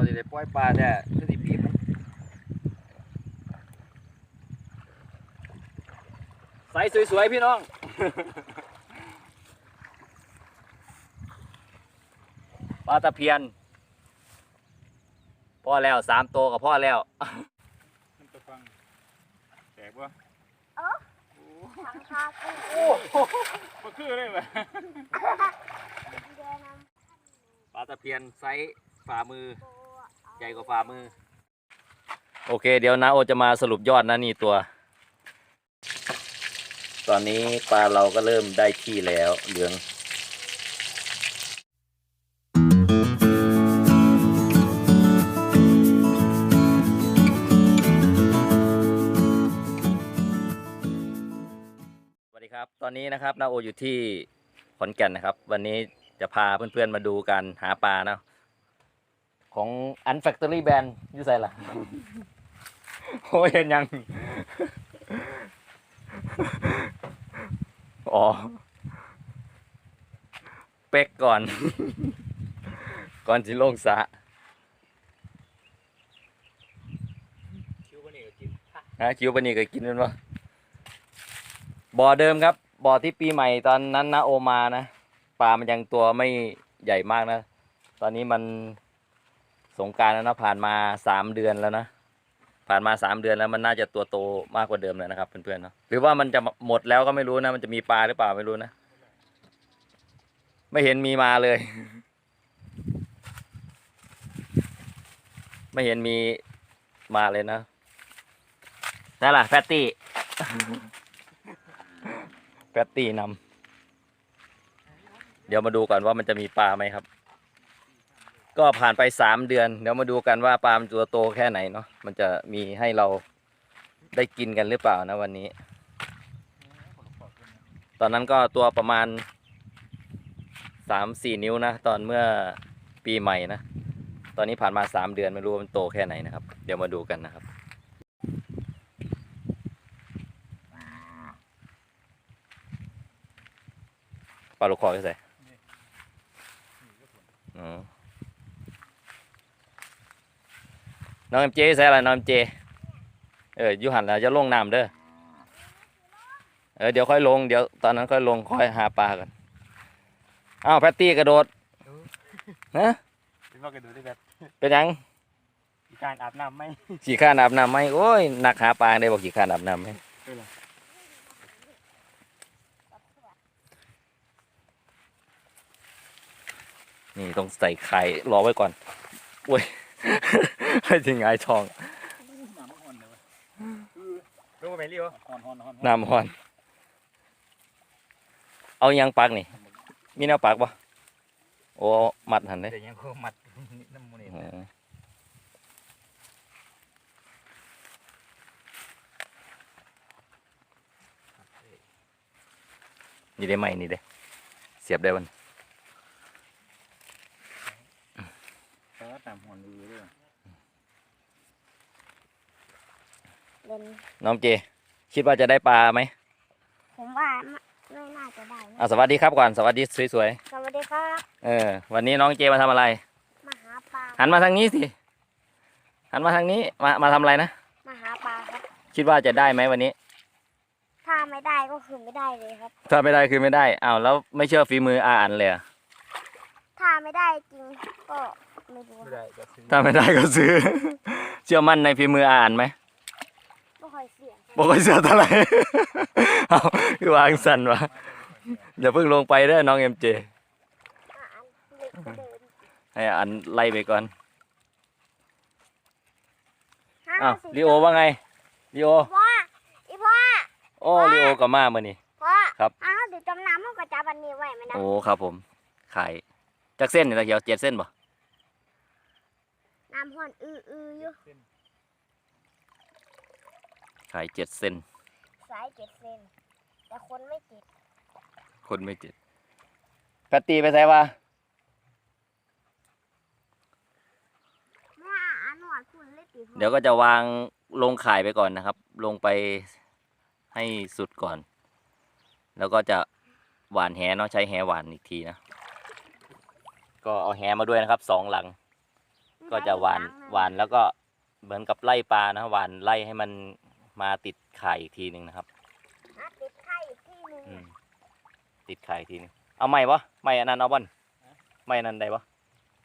ว่าสิได้ปล่อยปลาแท้คือสิปีบมันใสสวยๆพี่น้อง ปลาตะเพียนพ่อแล้วสามตัวกับพ่อแล้วมันจะฟังแตกวะทั้งคากุ้งโอ้โหมันคืออะไรวะเดือนน้ปลาตะเพียนไซส์ฝ่ามือำโบ ใหญ่กว่าฝ่ามือ โอเค เดี๋ยวนะโอจะมาสรุปยอดนะนี่ตัว ตอนนี้ปลาเราก็เริ่มได้ที่แล้วเหลืองสวัสดีครับตอนนี้นะครับนาโออยู่ที่ขอนแก่นนะครับ วันนี้จะพาเพื่อนๆมาดูการหาปลาเนาะ ของ Unfactory Band อยู่ใส่ล่ะโอ้ยเห็นยัง อ๋อ เป็กก่อน ก่อนสิลงสระคิวมันนี่ก็กินฮะคิวปานนี่ก็กินมันวะบ่อเดิมครับ บ่อที่ปีใหม่ตอนนั้นนะโอมานะ ปลามันยังตัวไม่ใหญ่มากนะ ตอนนี้มัน สงการแล้วนะผ่านมาสามเดือนแล้วนะผ่านมาสามเดือนแล้วมันน่าจะตัวโตมากกว่าเดิมแล้วนะครับเพื่อนๆเนาะหรือว่ามันจะหมดแล้วก็ไม่รู้นะ มันจะมีปลาหรือเปล่าไม่รู้นะ ไม่เห็นมีมาเลย ไม่เห็นมีมาเลยนะนั่นแหละแฟตตี้แฟตตี้นำเดี๋ยวมาดูก่อนว่ามันจะมีปลาไหมครับ ก็ผ่านไปสามเดือน เดี๋ยวมาดูกันว่าปลามันตัวโตแค่ไหนเนาะมันจะมีให้เราได้กินกันหรือเปล่านะวันนี้ ตอนนั้นก็ตัวประมาณสามสี่นิ้วนะ ตอนเมื่อปีใหม่นะ ตอนนี้ผ่านมาสามเดือนไม่รู้ว่ามันโตแค่ไหนนะครับ เดี๋ยวมาดูกันนะครับปลาลูกคอใส่อ๋อ น้องเอ็มเจใส่อะไรน้องเอ็มเจเอออยูหันแล้วจะลงน้ำเด้อเออเดี๋ยวค่อยลงเดี๋ยวตอนนั้นค่อยลงค่อยหาปลากันอ้าวแพตตี้กระโดดฮะเป็นว่ากระโดดได้แบบเป็นหยังมีการอาบน้ำไหมขี่ข้านอาบน้ำไหมโอ้ยนักหาปลาได้บอกขี่ข้านอาบน้ำไหมเออนี่ต้องใส่ไข่รอไว้ก่อนโอ้ย ให้ถึงไงายทองน้ำมันอ่อนเลยวะรู้ไหมเรียวอ่อนอ่อนอ่อนน้ำฮอน เอายังปักนี่ มีแนวปักปะโอ้มัดหันเลยเดี๋ยวยังคงมัดน้ำมันนี่อ๋อนี่ได้ไหมนี่เด้เสียบได้วันแต่ว่าตามหัวรูด้วยเล่นน้องเจ คิดว่าจะได้ปลาไหมผมว่าไม่น่าจะได้นะอะสวัสดีครับก่อน สวัสดีสวยสวัสดีครับ ๆ เออ วันนี้น้องเจมาทำอะไร มาหาปลาหันมาทางนี้สิ หันมาทางนี้ มา มาทำอะไรนะ มาหาปลาครับ คิดว่าจะได้ไหมวันนี้ ถ้าไม่ได้ก็คือไม่ได้เลยครับ ถ้าไม่ได้คือไม่ได้ อ้าวแล้วไม่เชื่อฝีมืออาอันเลยเหรอถ้า ไม่ได้จริงก็ไม่รู้ไม่ครับได้ก็ซื้อถ้าไม่ได้ก็ซื้อ เชื่อมั่นในฝีมืออาอันไหมไม่ค่อยเสี่ยงบอกว่าเชื่อเท่าไหร่ เอาคือวางสั่นวะอย่าเพิ่งลงไปเด้อน้องเอ็มเจ อะอันเล็กเดินให้อันไล่ไปก่อนห้าอ้าวสิบลีโอว่าไงลีโอพ่ออีพ่อโอ้ลีโอกับมาเมื่อนี่พ่อครับ อ้าวเดี๋ยวจมน้ำมันก็จับอันนี้ไว้ไหมนะ โอ้ครับผมขาย จากเส้นนี่ตะเกียวเจ็ดเส้นบ่น้ำห่อนอืออืออยู่ขายเจ็ดเส้นสายเจ็ดเซนแต่คนไม่เจ็ดคนไม่เจ็ดแพตตี้ไปใส่ว่าแม่อันหวานคุณเล็กตีพ่อเดี๋ยวก็จะวางลงขายไปก่อนนะครับ ลงไปให้สุดก่อน แล้วก็จะหวานแหเนาะใช้แหหวานอีกทีนะ ก็เอาแหมาด้วยนะครับสองหลังอืก็จะหวานหวานแล้วก็เหมือนกับไล่ปลานะหวานไล่ให้มันมาติดไข่อีกทีหนึ่งนะครับอะติดไข่อีกที่หนึ่งอืมติดไข่อีกทีหนึงเอาใหม่ปะใหม่อันนั้นเอาบ่นใหม่อันนั้นได้ปะ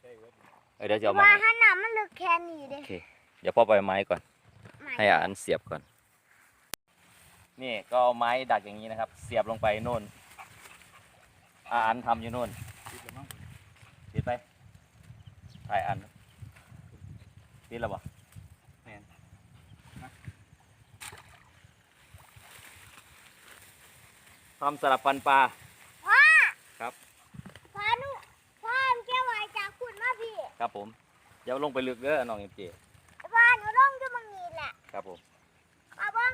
ใช่เว้ยเออเดี๋ยวจะเอาใหม่ว่าหันหน้ามันลึกแค่นี้เด้โอเคเดี๋ยวพ่อไปเอาไม้ก่อนไม่ให้อาอันเสียบก่อน นี่ก็เอาไม้ดักอย่างนี้นะครับ เสียบลงไปโน่นอาอันทำอยู่โน่นติดแล้วมั้ง ติดไป ถ่ายอันติดแล้วปะแม่นทำสลับฟันปลา พ่อครับ พ่อหนูพ่อมันแก้วไหวจากคุณมาพี่ครับผมเดี๋ยวลงไปลึกเด้อน้องเอ็มเจพ่อหนูร้องจะมังนีแหละครับผม พ่อเบิ้ง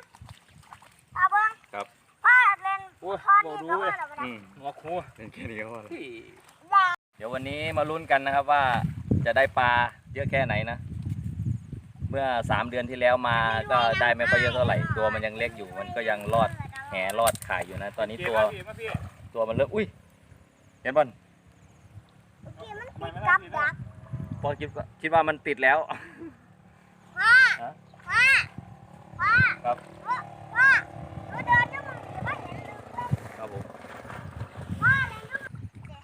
พ่อเบิ้งครับ พ่อเล่นโอ้ยพ่อบ่นี่รู้ก็เว้ว่ายเราไม่ได้อืมหัวคูเป็นแค่นี้ก็พอแล้วเฮ้ยแดงเดี๋ยววันนี้มาลุ้นกันนะครับว่าจะได้ปลาเยอะแค่ไหนนะ เมื่อสามเดือนที่แล้วมาก็ได้ไม่ค่อยเยอะเท่าไหร่ตัวมันยังเล็กอยู่ มันก็ยังรอดแหรอดขายอยู่นะ ตอนนี้ตัวมาพี่มาพี่ตัวมันเริ่มอุ้ยเห็นบอลเมื่อกี้มันติดกับดักพอคิดว่าคิดว่ามันติดแล้วพ่อฮะพ่อพ่อครับ พ่อพ่อหนูเดินจะมังนีว่าเห็นลึกเลย ครับผม พ่อเล่นจะมังนีเดี๋ย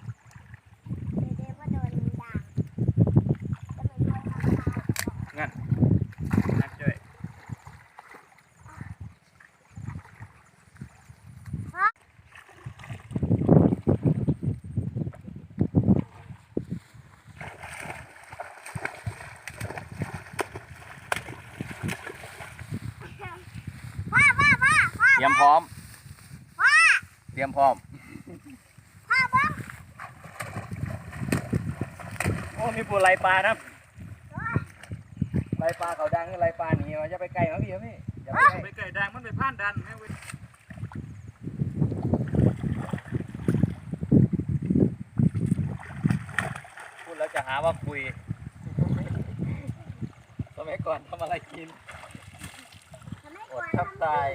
วเดี๋ยวว่าโดนด่างจะไม่โดนทำร้าย นักช่วย พ่อพ่อพ่อ พ่อเตรียมพร้อมพ่อเตรียมพร้อมพ่อเบิ้งโอ้ มีปูไหลปลานะไล่ปลาเขาดังไล่ปลาหนีจะไปไกลมั้งพี่พี่อย่าไปไปไก่ดังมันไปผ่านดันแม่เว้ยพูดแล้วจะหาว่าคุยสมัยก่อนทำอะไรกินทำไมอก่อดนทับตาย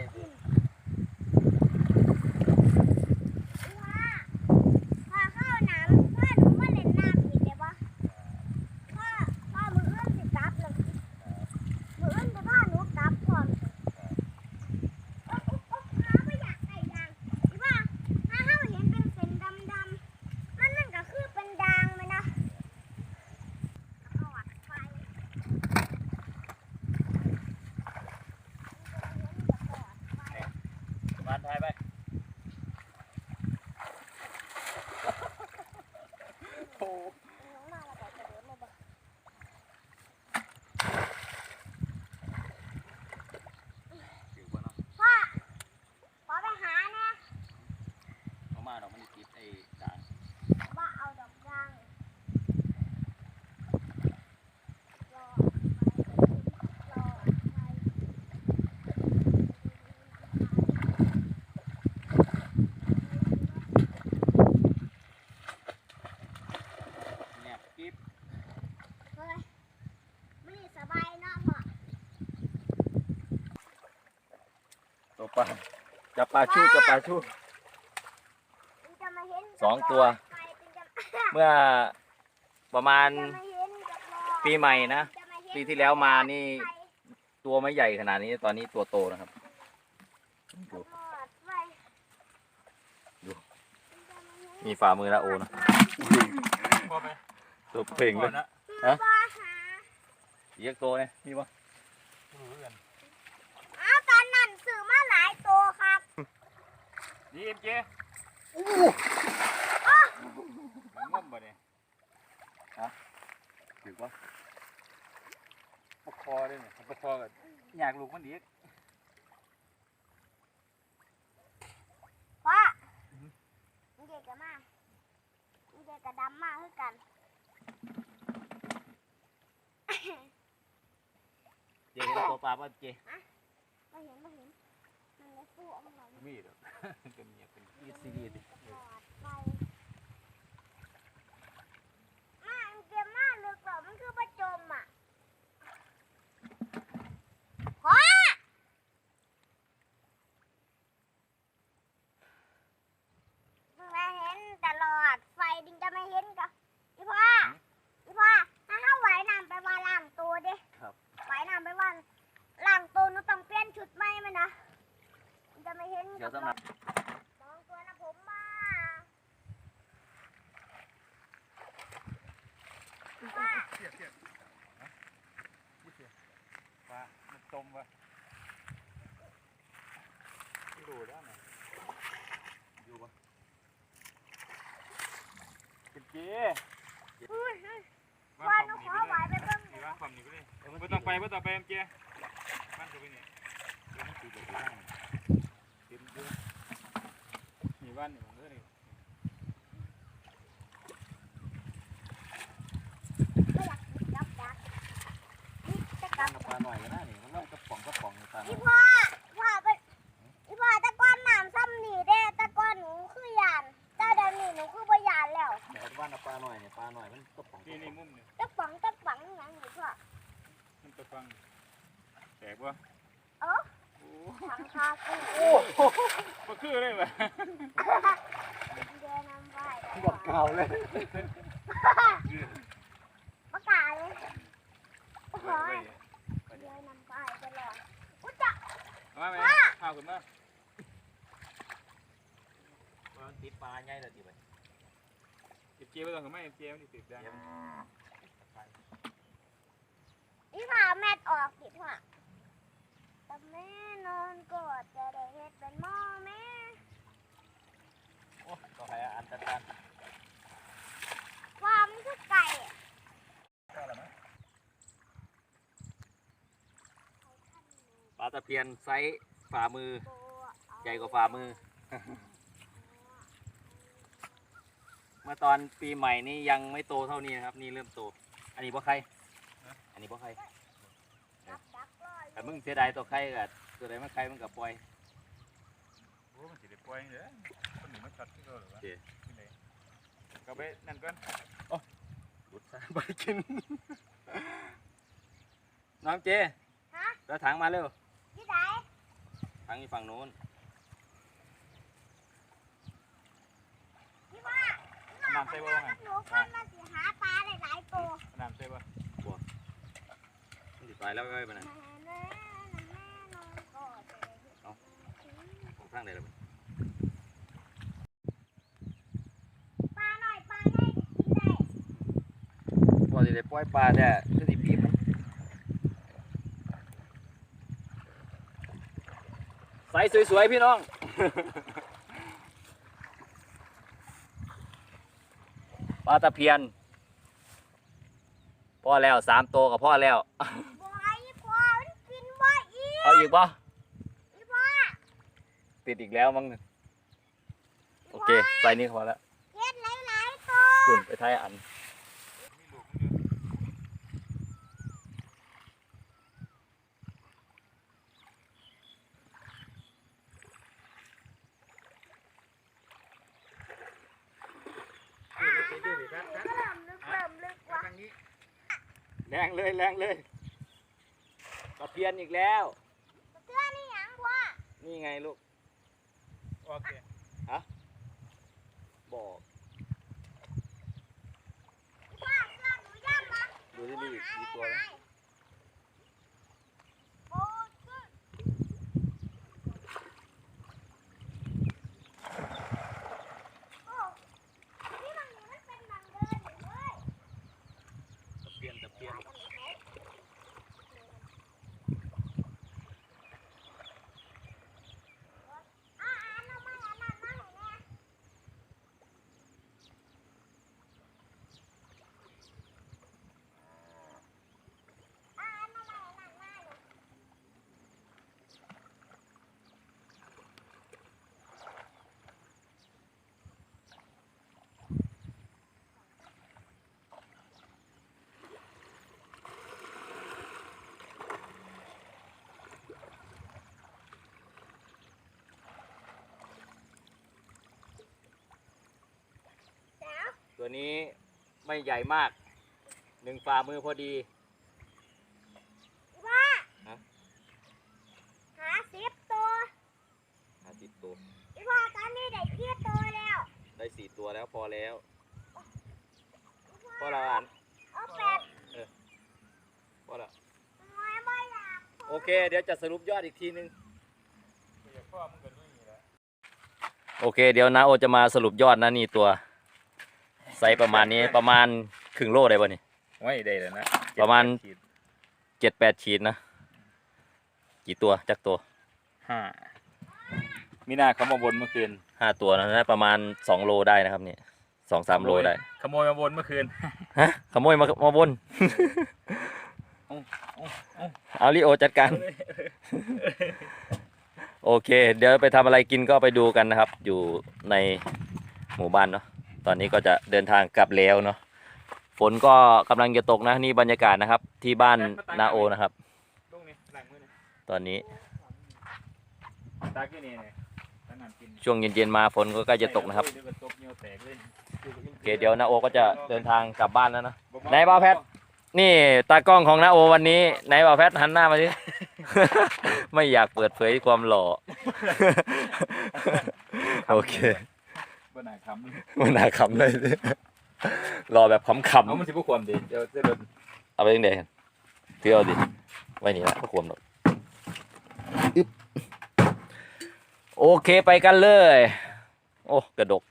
พ่อพ่อเข้าน้ำพ่อหนูมาเล่นน้ำอีกเดี๋ยวบ่พ่อพ่อมืออื่นสิกลับเลยมืออื่นจะพ่อหนูกลับพร้อมสิโอ๊ะโอ๊ะโอ๊ะหาไม่อยากได้ยางอีว่าถ้าเฮาเห็นเป็นเส้นดำๆมันนั่นก็คือเป็นดางไหมนะหลอดไฟ บ้านไทยไป โอ้ น้องมาแล้วก็กระโดดลงไป ถือว่าเนาะ พ่อขอไปหานะ เอามาดอกมันติดไอ้ด่าง ว่าเอาดอกยางรอไปรอไป เนี่ยกิ๊บ เฮ้ยไม่สบายเนาะพ่อ ตัวปลาจับปลาชูจับปลาชูมันจะมาเห็นสองตัวไปเป็นจะเมื่อประมาณจะมาเห็นกับรอปีใหม่นะจะมาเห็นปีที่แล้วมานี่ไปตัวไม่ใหญ่ขนาดนี้ตอนนี้ตัวโตนะครับ ดูรอดไปดูมันจะาเห็นมีฝ่ามือละโอนะพอไหมตัวเพ่งเลยนะฮะพ่อหาเรียกตัวเนี่ยมีปะ รู้กัน อ้าวตอนนั้นซื้อมาหลายตัวครับ ดีเอ็มเจงมบ่เนี่ยถือปะปกคอด้วยเนี่ยปกคอกันอยากลูกมันดีกพ่อมันเด็กกันมากมันเด็กกับดำมากคือกันเจเห็นตัวปลาป่ะเจไม่เห็นไม่เห็น มันเลยฟูออกมาหน่อยมีดอกเป็นเนี่ยเป็นอีซีดีดิหลอดไฟมามันเกมมากเลยกว่ามันคือประจมอะพ่อมาเห็นตลอด ไฟดิงจะไม่เห็นกับอีพ่ออีพ่อถ้าเข้าไหวน้ำไปวาลาครับไปน้ำไปวันล้างตัวหนูต้องเปลี่ยนชุดใหม่มันนะมัน จะไม่เห็นเดี๋ยวสำหรับสองตัวนะผมมาเสียบเสียบฮะนี่เสียบปลามันจมวะไม่รู้แล้วนะอยู่ปะกินเจ๊อุ้ยอุ้ยว่าว่าคหนูวามขนี้อไปไหวเลยไปเบิ่งนี่ว่าความนี้ไปเลยไม่ต้องไปไม่ต้องไปเจ๊บ้านตัวไปนี่เดี๋ยวมันติดเลยติดด้ วยนี่บ้านนี่มันเด้อนี่ไม่อยากกินกับดักนี่จะกลับปลาหน่อยก็ได้นี่มันลอยกระป๋องกระป๋องปลาหน่อีอยพ่อพ่อไปอีพ่อตะก้อนน้ำซ้ำหนีเด้ตะก้อนหนูคือยานเจ้าเดินหนีหนูคือบ่ยานแล้วเดี๋ยวบ้านปลาหน่อยเนี่ยปลาหน่อยมันกระป๋องนี่นี่มุมนี่ตะปังตะปังอย่างนี้พ่อมันตะฟังแตกวะเออโอ้ ทางคากูโอ้ก็คือเลยวะเดินนำไปหมดเก่าเลยประกาศเลยโอ้โหเว้ยเดินนำไปตลอดอุ้ยจ้ะมาไหมข้าวขึ้นมามันติดปลาใหญ่เลยทีไปเก็บเจี๊ยบไปก่อนขึ้นมาเก็บเจี๊ยบนี่ติดได้อีพ่อแมทออกสิพ่อแต่ แม่นอนกอดจะได้เฮ็ดเป็นหม้อแม่โอ้ก็ให้อันตันตันความคือไก่อะปลาตะเพียนไซส์ฝ่ามือโบเอาใหญ่กว่าฝ่ามือ เมื่อตอนปีใหม่นี่ยังไม่โตเท่านี้นะครับ นี่เริ่มโต อันนี้บ่ใคร อันนี้บ่ใครดักดักรอ แต่มึงเสียดายตัวใครกับตัวใดมันใครมันกับปล่อยโอ้มันสิได้ปล่อยเด้อคนหนึ่งมันช็อตที่เราหรือวะโอเคที่ไหนก็ไปนั่นก่อนหลุดซะไปกิน น้องเจฮะเราถังมาเร็วที่ไหนถังอยู่ฝั่งโน้นที่ว่าที่ว่าน้ำใส่บ่มันว่าไงกับหนูคนมาสิหาปลาหลายๆตัวน้ำใส่บ่มันติดตายแล้วก็ไปไหน แม่แม่แม่นอนกอดจะได้เฮ็ด เอา ของข้างไหนล่ะปลาหน่อยปลาใหญ่กินได้พอสิได้ปล่อยปลาแต่คือสิปีบมันใสสวยๆพี่น้อง ปลาตะเพียนพ่อแล้วสามตัวกับพ่อแล้ว บ่ให้พ่อมันกินบ่อีก เอาอีกป่ะอีพ่อ ติดอีกแล้วมั้งอีโอพ่เคใส่นี่พอแล้วเฮ็ดหลายๆตัวคุณไปท้ายอันมีลูกมันอยู่อ่าเริ่มลึกเริ่มลึกว่ะทางนี้แรงเลยแรงเลยตะเพียนอีกแล้วเสื้อนี่หยังพ่อนี่ไงลูก โอเค บอก พ่อเสื้อหนูย่ำนะ ดูที่นี่มีตัวไหม โอ้ขึ้นโอ้นี่มันนี่มันเป็นบังเดินอยู่เว้ย ตะเพียนตะเพียน อ่าอ่านเอามาอ่านมาให้แน่อ่าอ่านมาให้อ่านมาให้ แล้ว ตัวนี้ไม่ใหญ่มาก หนึ่งฝ่ามือพอดี ว่าฮะ หาสิบตัวหาสิบตัวอีว่าตอนนี้ได้เกียตัวแล้วได้สี่ตัวแล้วพอแล้วพอแล้วอ่านเอาแปดพอแล้วโอเค เดี๋ยวจะสรุปยอดอีกทีนึงเดี๋ยวพ่อมึงก็ลุยนี่แหละโอเค เดี๋ยวนาโอจะมาสรุปยอดนะนี่ตัวไซส์ประมาณนี้ประมาณครึ่งโลได้ป่ะนี่ไว้ได้แล้วนะประมาณขีดเจ็ดแปดขีดนะ กี่ตัวจักตัวห้ามีหน้าเขามาบนเมื่อคืนห้าตัวนะน่าประมาณสองโลได้นะครับเนี่ยสองสามโลได้ขโมยมาบนเมื่อคืน ฮะขโมยมามาบนเอาเอาเอา เอาลิโอจัดการ โอเค เดี๋ยวไปทำอะไรกินก็ไปดูกันนะครับ อยู่ในหมู่บ้านเนาะ ตอนนี้ก็จะเดินทางกลับแล้วเนาะฝนก็กำลังจะตกนะนี่บรรยากาศนะครับ ที่บ้านนาโอนะครับ ลูกนี่หลังมือนี่ตอนนี้ตากี้นี่เนี่ยตานั่นกินช่วงเย็นๆมาฝนก็ใกล้จะตกนะครับเดี๋ยวก็ตกเหนียวแตกเลยโอเคเดี๋ยวนาโอก็จะเดินทางกลับบ้านแล้วนะ ไหนบ้าวแพทนี่ตากล้องของนาโอวันนี้ไหนบ่าวแพทหันหน้ามาสิไม่อยากเปิดเผยความหล่อ โอเค บ่น่าคำเลยมันน่าขำเลย รอแบบขำเอามันสิบ่ความดีเดี๋ยวจะโดนๆเอาไปยังไงกันถือเอาดิไว้นี่ละก็ควรหรอกอึ๊บโอเคไปกันเลย โอ้กระดก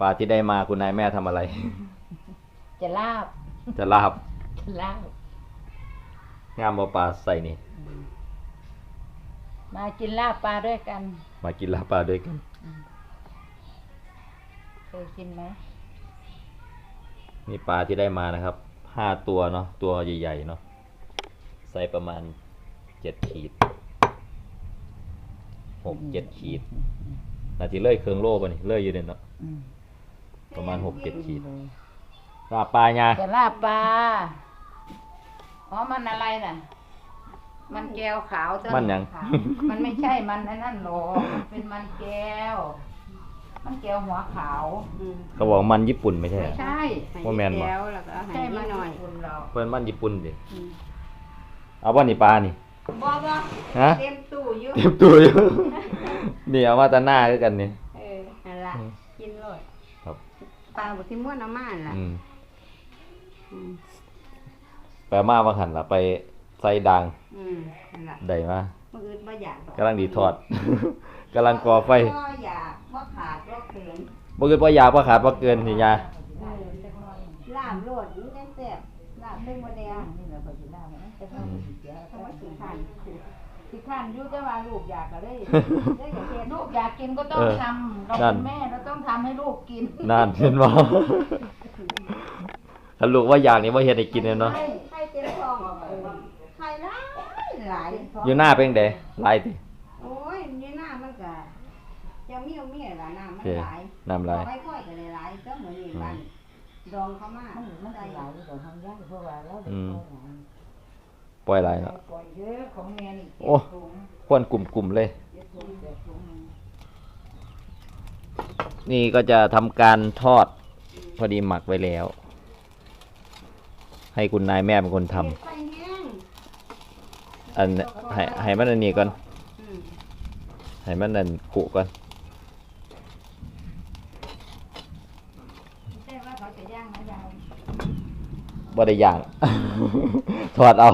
ปลาที่ได้มาคุณนายแม่ทำอะไร จะลาบจะลาบจะลาบงามบ่ปลาใส่นี่มากินลาบปลาด้วยกัน มากินลาบปลาด้วยกัน เคยกินไหมนี่ปลาที่ได้มานะครับ ห้าตัวเนาะ ตัวใหญ่ ๆ เนาะ ไซส์ประมาณเจ็ดขีด หกเจ็ดขีด นาทีเลื่อยเครื่องโล่ป่ะนี่ เลื่อยอยู่เนี่ยเนาะอืมประมาณหกเจ็ดขีดลาบปลาไงจะลาบปลาอ๋อมันอะไรน่ะ มันแก้วขาวเท่ามันหยังขาวมันไม่ใช่มันไอ้นั่นหรอกมันเป็นมันแก้ว มันแก้วหัวขาวเขาบอกมันญี่ปุ่นไม่ใช่เหรไม่อใช่ว่าแมนบ่ แล้วแล้วก็เอาให้ใช่มันนิดหน่อยญี่ปุ่นหรอกเพื่อนมันญี่ปุ่นดิอืมเอาว่านี่ปลานี่ บ่บ่ฮะ เต็มตู้อยู่เต็มตัวอยู่ นี่เอามาแตาหน้าด้วยกันนี่ เออนั่นล่ะอืมกินโลดครับ ปลาบ่ที่ม้วนเอามานั่นล่ะอืมอืมแปลมาว่าหันละไปใส่ดังอืมนั่นล่ะได้มามื้ออื่นบ่อยากดอกกำลังดีทอด กำลังก่อไฟบ่อยากบ่ขาดบ่เขินบ่เกินบ่อยากบ่ขาดบ่เกินสิยาเออลาบโลดมันจังแซ่บลาบเป็นบ่แดงนี่แหละก็จะลาบนะแต่ว่าอืมถ้าว่าสิทานที่ข้านอยุ่แต่ว่าลูกอยากก็เลยได้ก็เฮ็ดลูกอยากกินก็ต้องเออทำเรานั่เป็นนแม่เราต้องทำให้ลูกกินนั่นเห็นบ่ถ้าลูกว่าอยากนี่บ่เฮ็ดให้กินเลยเนาะไข่ไข่เต็มท้องเออไข่หลายหลาย อยู่หน้าเป็นจั่งใดหลายติโอ้ยอยู่หน้ามันก็จะมีเอามีล่ะน้ำโอมันเคหลายน้ำลายไว้ค่อยก็เลยหลายก็เหมือนนี่บ้านดองเขามามันมันใส่หลายกว่าทำยากเพราะว่าเราได้อืมปล่อยหลายปล่อยหลายเนาะปล่อยเยอะของแม่นี่โอ้ควนกลุ่มๆเลยเจ็ดถุงเจ็ดถุงนี่ก็จะทำการทอดพอดีหมักไว้แล้ว ให้คุณนายแม่เป็นคนทำเห็ดไฟแห้ง อันให้ให้มันอันนี้ก่อนอืมให้มันอันขุก่อนแต่ว่าเขาจะย่างนะยายบ่ได้ย่างทอดเอา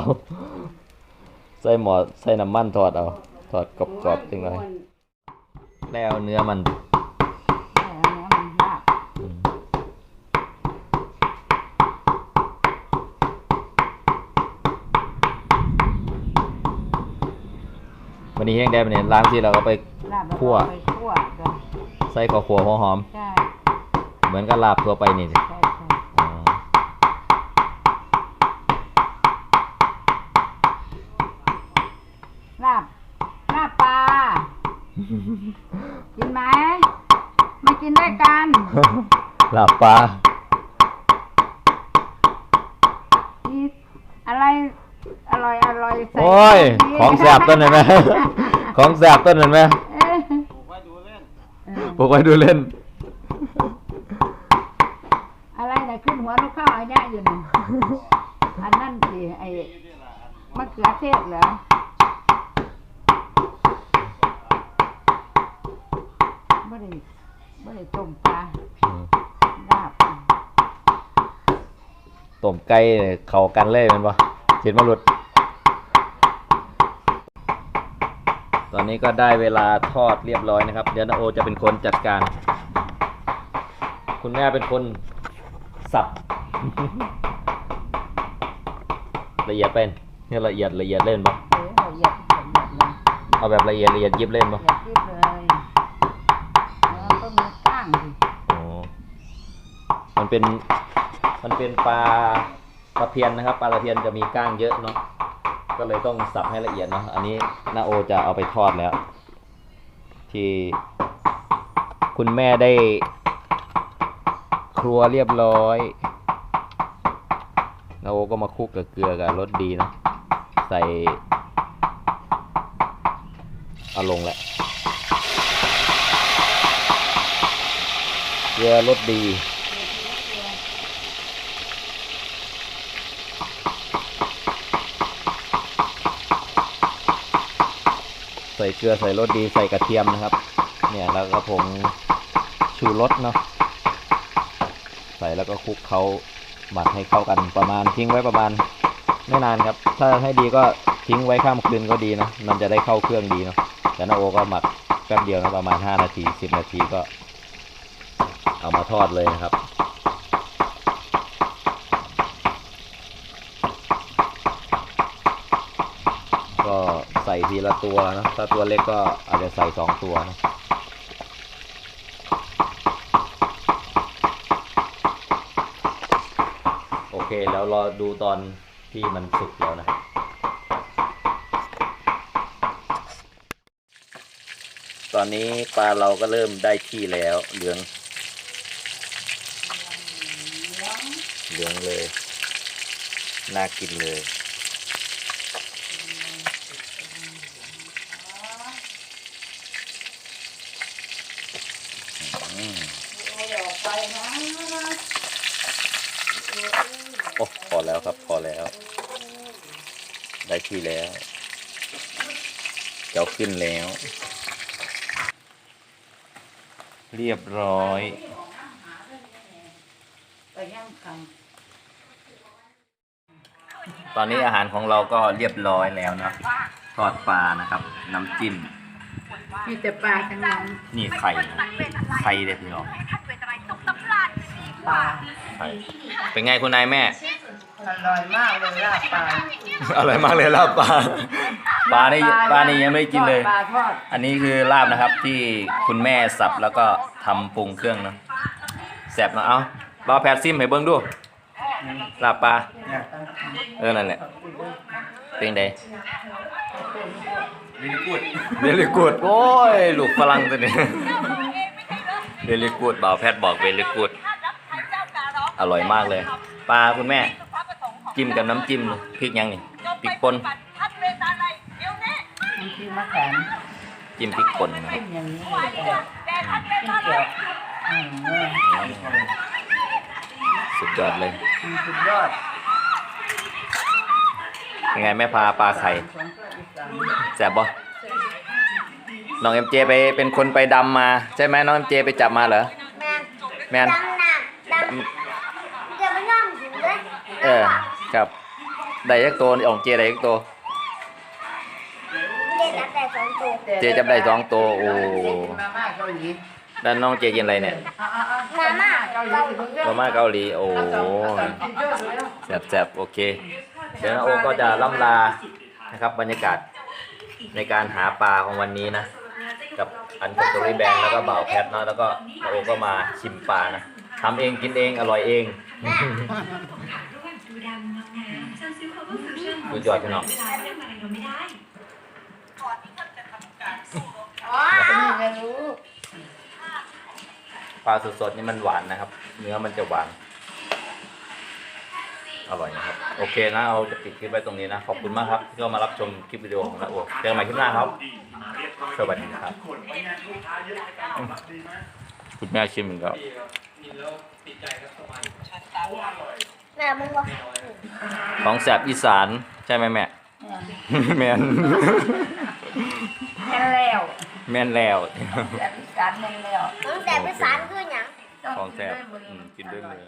ใส่หมอใส่น้ำมันทอดเอาทอดกรอบๆจังเลยแล้วเนื้อมัน วันนี้แห้งได้ปะเนี่ยล้างที่เราก็ไป ลาบแล้วคั่วก็ไปคั่วกันใส่กระขัวหัวหอม ใช่เหมือนกับลาบทั่วไปนี่สิใช่ใช่อ๋อลาบลาบปลากินไหมมากินด้วยกันลาบปลามีอะไร อร่อยอร่อยใส่โอ้ยดีของแสบต้นเห็นไหม ของแสบต้นเห็นไหมเอ้ยปลูกไว้ดูเล่นอะไรน่ะขึ้นหัวลูกข้าวไอ้เนี่ยอยู่น่ะอันนั่นสิไอ้มะเขือเทศเหรอไม่ได้ไม่ได้ต้มปลาลาบต้มไก่เข้ากันเลยแมันปะ เห็นมาหลุด ตอนนี้ก็ได้เวลาทอดเรียบร้อยนะครับ เดี๋ยวนาโอจะเป็นคนจัดการ คุณแม่เป็นคนสับ ละเอียดเป็นเนี่ยละเอียดละเอียดเล่นปะเออละเอียดละเอียดเลยเอาแบบละเอียดละเอียดยิบเล่นปะละเอียดยิบเลยแล้วก็มีก้างสิอ๋อมันเป็น มันเป็นปลา ตะเพียนนะครับปลาเพียนจะมีก้างเยอะเนาะก็เลยต้องสับให้ละเอียดเนาะอันนี้นาโอจะเอาไปทอดแล้ว ที่คุณแม่ได้ครัวเรียบร้อยนาโอก็มาคลุกกับเกลือกับรสดีเนาะใส่เอาลงแหละเกลือรสดี ใส่เกลือใส่รสดีใส่กระเทียมนะครับ เนี่ยแล้วก็ผงชูรสเนาะใส่แล้วก็คลุกเขาหมักให้เข้ากันประมาณทิ้งไว้ประมาณไม่นานครับ ถ้าให้ดีก็ทิ้งไว้ข้ามคืนก็ดีนะมันจะได้เข้าเครื่องดีเนาะแต่นาโอก็หมักแป๊บเดียวนะประมาณ 5 นาที 10 นาทีก็ เอามาทอดเลยนะครับ ก็ใส่ ทีละตัวนะถ้าตัวเล็กก็อาจจะใส่สองตัวนะโอเคแล้วรอดูตอนที่มันสุกแล้วนะตอนนี้ปลาเราก็เริ่มได้ที่แล้วเหลือง เหลืองเลย น่ากินเลย อืมโอ้พอแล้วครับ พ อแล้ว ได้ที่แล้วเจ้าขึ้นแล้ว เรียบร้อยไปย่างคตอนนี้อาหารของเราก็เรียบร้อยแล้วนะทอดปลานะครับ น้ำจิ้มำมีแต่ปลาทั้งนั้นนี่ไข่ไข่เด็ดพี่น้องปลาไข่เป็นไงคุณนายแม่ อร่อยมากเลยลาบปลาอร่อยมากเลยลาบปลาปลานี่ปลานี่ยังไม่ได้กินเลย ปลาทอดอันนี้คือลาบนะครับที่คุณแม่สับแล้วก็ทำปรุงเครื่องเนอะแซ่บเนอะเอารอแพทซิมให้เบิ้งดูลาบปลาเออนั่นแหละเป็นไงวินกูดเวลิกูดโอ้ยลูกฝรั่งตัวนี้เวลิกูดบ่าวแพทย์บอกเวลิกูดอร่อยมากเลย ปลาคุณแม่ จิ้มกับน้ำจิ้มพริกยังนี่พริกป่นมันคือมะขามจิ้มพริกป่นนะคกิรับนอย่างนี้เลยกินเกี่ยวอืมเออสุดยอดเลยอืมสุดยอดยังไงแม่พาปลาไข่ของตัวอีสานแซ่บบ่น้องเอ็มเจไปเป็นคนไปดำมา ใช่ไหมน้องเอ็มเจไปจับมาเหรอแมนแมนดำน้ำดำจะไม่ย่อมถึงเลยเออ ครับได้ยักตัวนี่ของเจได้ยักตัวเด็กนับแต่สองตัวเจจับได้สองตัวโอ้ มาม่าเกาหลีด้านน้องเจกินอะไรเนี่ยอ่าๆๆมาม่าเกาหลีสิเพิ่งเด้อมาม่าเกาหลีโอ้เอาสองเอาสองกินเยอะเลยเด้อแซ่บๆโอเค เดี๋ยวน้าโอก็จะล่ำลานะครับบรรยากาศในการหาปลาของวันนี้นะ กับอันกับตัวรีแบงแล้วก็บ่าวแคทเนาะแล้วก็น้าโอก็มาชิมปลานะทำเองกินเองอร่อยเอง สุดยอดพี่น้องอ๋อนี่ไงรู้ปลาสดๆนี่มันหวานนะครับ เนื้อมันจะหวาน อร่อยนะครับ โอเคนะเราจะปิดคลิปไว้ตรงนี้นะ ขอบคุณมากครับที่เข้ามารับชมคลิปวิดีโอของน้าโอเจอกันใหม่คลิปหน้าครับ สวัสดีครับ คุณแม่ชิมอีกแล้วแม่มึงวะของแสบอีสานใช่ไหมแม่ แมนแค่แล้วแมนแล้วแต่พิการแม่นแล้วมึงแต่ไปสารคือหยัง ของแสบอืมกินด้วยมือ